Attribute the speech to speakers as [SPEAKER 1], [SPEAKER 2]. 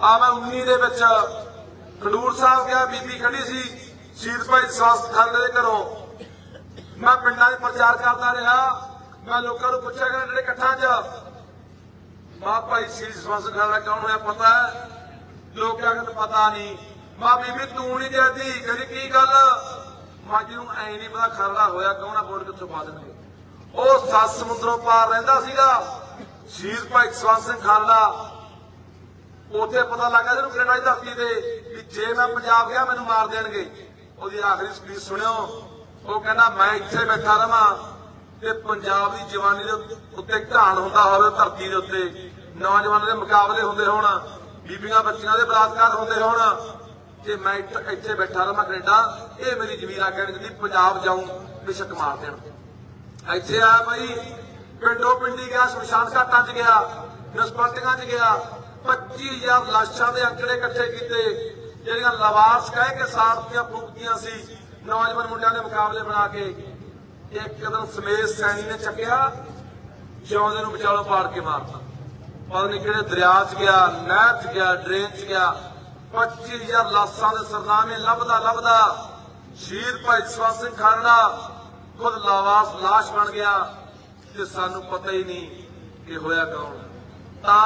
[SPEAKER 1] ਆ ਮੈਂ 19 ਦੇ ਵਿੱਚ ਖਡੂਰ ਸਾਹਿਬ ਗਿਆ ਬੀਬੀ ਖੜੀ ਸੀ, ਸ਼ਹੀਦ ਭਾਈ ਸਵਾਸ ਖਾਲੜੇ ਦੇ ਘਰੋਂ। ਮੈਂ ਪਿੰਡਾਂ 'ਚ ਪ੍ਰਚਾਰ ਕਰਦਾ ਰਿਹਾ। ਮੈਂ ਲੋਕਾਂ ਨੂੰ ਪੁੱਛਿਆ ਕਿ ਜਿਹੜੇ ਇਕੱਠਾਂ 'ਚ ਮਾਂ ਭਾਈ ਸ਼ਹੀਦ ਸਵਾਸ ਖਾਲੜਾ ਕੌਣ ਹੋਇਆ ਪਤਾ ਹੈ? ਲੋਕ ਕਹਿੰਦੇ ਪਤਾ ਨਹੀਂ। ਮਾਂ ਬੀਬੀ, ਤੂੰ ਨਹੀਂ ਜਾਂਦੀ ਕਹਿੰਦੀ, ਕੀ ਗੱਲ? ਮਾਂ ਜੀ ਨੂੰ ਐ ਨਹੀਂ ਪਤਾ ਖਾਲੜਾ ਹੋਇਆ ਕੌਣ ਬੋਰਡ ਕਿੱਥੋਂ ਪਾ ਦਿੰਦੇ ਉਹ ਸੱਸ ਸਮੁੰਦਰੋਂ ਪਾਰ ਰਹਿੰਦਾ ਸੀਗਾ। ਸ਼ਹੀਦ ਭਾਈ ਸਵਾਸ ਸਿੰਘ ਖਾਲਾ ਉੱਥੇ ਪਤਾ ਲੱਗਾ ਜਿਹਨੂੰ ਕੈਨੇਡਾ ਦੀ ਧਰਤੀ ਤੇ ਕਿ ਜੇ ਮੈਂ ਪੰਜਾਬ ਗਿਆ, ਮੈਨੂੰ ਮਾਰ ਦੇਣਗੇ। ਉਹਦੀ ਆਖਰੀ ਸਪੀਚ ਸੁਣਿਓ। ਉਹ ਕਹਿੰਦਾ, ਮੈਂ ਇੱਥੇ ਬੈਠਾ ਰਵਾਂ ਤੇ ਪੰਜਾਬ ਦੀ ਜਵਾਨੀ ਦੇ ਉੱਤੇ ਘਾਣ ਹੁੰਦਾ ਹੋਵੇ, ਧਰਤੀ ਦੇ ਉੱਤੇ। ਨੌਜਵਾਨਾਂ ਦੇ ਮੁਕਾਬਲੇ ਹੁੰਦੇ ਹੋਣ, ਬੀਬੀਆਂ ਬੱਚੀਆਂ ਦੇ ਬਲਾਤਕਾਰ ਹੁੰਦੇ ਹੋਣ ਤੇ ਮੈਂ ਇੱਥੇ ਬੈਠਾ ਰਵਾਂ ਕੈਨੇਡਾ, ਇਹ ਮੇਰੀ ਜ਼ਮੀਰ ਆ ਕਹਿਣ ਜਿੰਦੀ ਪੰਜਾਬ ਜਾਊਂ, ਬੇਸ਼ੱਕ ਮਾਰ ਦੇਣ। ਇੱਥੇ ਆ ਭਾਈ, ਪਿੰਡੋ ਪਿੰਡੀ ਗਿਆ, ਸ਼ਮਸ਼ਾਨ ਘਾਟਾਂ 'ਚ ਗਿਆ ਮਿਊਨਿਸਪਲਟੀਆਂ 'ਚ ਗਿਆ। 25000 ਲਾਸ਼ਾਂ ਦੇ ਅੰਕੜੇ ਇਕੱਠੇ ਕੀਤੇ, ਜਿਹੜੀਆਂ ਲਵਾਰਸ ਕਹਿ ਕੇ ਸਾੜਤੀਆਂ ਫੂਕਤੀਆਂ ਸੀ ਨੌਜਵਾਨ ਮੁੰਡਿਆਂ ਦੇ ਮੁਕਾਬਲੇ ਬਣਾ ਕੇ। ਇੱਕ ਦਿਨ ਸਮੇਸ਼ ਸੈਣੀ ਨੇ ਚੱਕਿਆ, ਜਿਉਂਦੇ ਨੂੰ ਵਿਚਾਲੋਂ ਪਾੜ ਕੇ ਮਾਰਤਾ। ਪਤਾ ਨਹੀਂ ਕਿਹੜੇ ਦਰਿਆ 'ਚ ਗਿਆ, ਨਹਿਰ 'ਚ ਗਿਆ, ਡਰੇਨ 'ਚ ਗਿਆ। 25000 ਲਾਸ਼ਾਂ ਦੇ ਸਰਨਾਮੇ ਲੱਭਦਾ ਲੱਭਦਾ ਸ਼ਹੀਦ ਭਾਈ ਸਵੰਤ ਸਿੰਘ ਖਾਲੜਾ ਖੁਦ ਲਾਵਾਸ ਲਾਸ਼ ਬਣ ਗਿਆ ਤੇ ਸਾਨੂੰ ਪਤਾ ਹੀ ਨਹੀਂ ਕਿ ਹੋਇਆ ਕੌਣ। ਤਾਂ